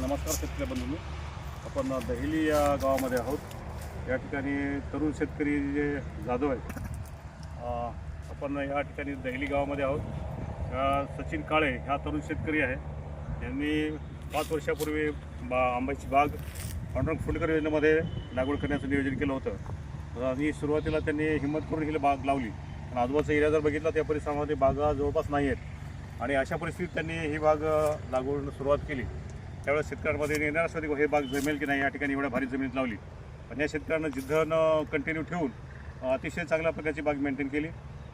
नमस्कार शेतकरी बंधूंनी. आपण दहिली या गावामध्ये आहोत. या ठिकाणी तरुण शेतकरी जे जाधव आहेत आपण या ठिकाणी दहिली गावामध्ये आहोत. सचिन काळे ह्या तरुण शेतकरी आहे. यांनी पाच वर्षापूर्वी बा आंब्याची बाग पांडुरंग फुंडकर योजनेमध्ये लागवड करण्याचं नियोजन केलं होतं. आणि सुरुवातीला त्यांनी हिंमत करून ही बाग लावली. पण आजूबाजूचा एरिया जर बघितला त्या परिसरामध्ये बागा जवळपास नाही आहेत. आणि अशा परिस्थितीत त्यांनी ही बाग लागवड सुरुवात केली. त्यावेळेस शेतकऱ्यांमध्ये येणार असं हे बाग जमेल की नाही या ठिकाणी एवढ्या भारी जमिनीत लावली. पण या शेतकऱ्यांना जिद्दनं कंटिन्यू ठेवून अतिशय चांगल्या प्रकारची बाग मेंटेन केली.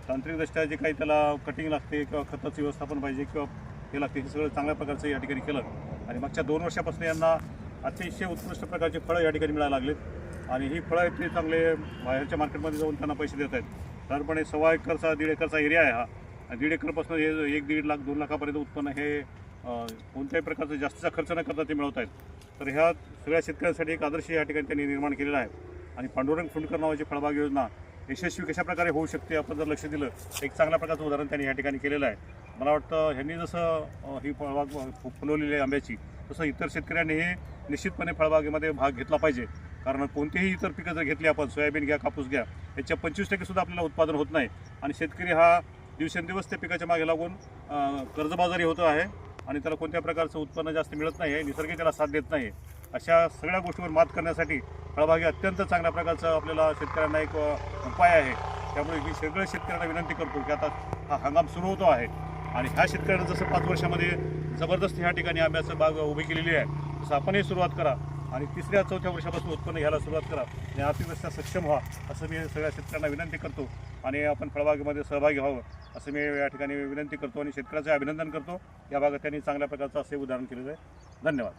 तांत्रिकदृष्ट्या जे काही त्याला कटिंग लागते किंवा खताचं व्यवस्थापन पाहिजे किंवा हे लागते हे सगळं चांगल्या प्रकारचं या ठिकाणी केलं. आणि मागच्या दोन वर्षापासून यांना अतिशय उत्कृष्ट प्रकारची फळं या ठिकाणी मिळायला लागलेत. आणि ही फळं इतके चांगले बाहेरच्या मार्केटमध्ये जाऊन त्यांना पैसे देत आहेत. साधारणपणे सव्वा एकरचा दीड एकरचा एरिया आहे हा. आणि दीड एकरपासून हे एक दीड लाख दोन लाखापर्यंत उत्पन्न हे कोणत्याही प्रकारचा जास्तीचा खर्च न करता ते मिळवत आहेत तर ह्या सगळ्या शेतकऱ्यांसाठी एक आदर्श या ठिकाणी त्यांनी निर्माण केलेला आहे. आणि पांडुरंग फुंडकर नावाची फळबाग योजना यशस्वी कशाप्रकारे होऊ शकते आपण जर लक्ष दिलं तर एक चांगल्या प्रकारचं उदाहरण त्यांनी या ठिकाणी केलेलं आहे. मला वाटतं ह्यांनी जसं ही फळबाग फुलवलेली आहे आंब्याची तसं इतर शेतकऱ्यांनी हे निश्चितपणे फळबागेमध्ये भाग घेतला पाहिजे. कारण कोणतीही इतर पिकं जर घेतली आपण सोयाबीन घ्या कापूस घ्या याच्या पंचवीस टक्के सुद्धा आपल्याला उत्पादन होत नाही. आणि शेतकरी हा दिवसेंदिवस त्या पिकाच्या मागे लागून कर्जबाजारी होतो आहे. आणि त्याला कोणत्या प्रकारचं उत्पन्न जास्त मिळत नाही आहे निसर्ग त्याला साथ देत नाही अशा सगळ्या गोष्टीवर मात करण्यासाठी फळबागे अत्यंत चांगल्या प्रकारचं आपल्याला शेतकऱ्यांना एक उपाय आहे. त्यामुळे मी सगळ्या शेतकऱ्यांना विनंती करतो की आता हा हंगाम सुरू होतो आहे. आणि ह्या शेतकऱ्यांना जसं पाच वर्षामध्ये जबरदस्त ह्या ठिकाणी आंब्याचं बाग उभी केलेली आहे तसं आपणही सुरुवात करा. आणि तिसऱ्या चौथ्या वर्षापासून उत्पन्न घ्यायला सुरुवात करा आणि आर्थिकदृष्ट्या सक्षम व्हा असं मी सगळ्या शेतकऱ्यांना विनंती करतो. आणि आपण फळबागेमध्ये सहभागी व्हावं असं मी या ठिकाणी विनंती करतो आणि शेतकऱ्याचं अभिनंदन करतो. या भागात त्यांनी चांगल्या प्रकारचं असे उदाहरण केलेलं आहे. धन्यवाद.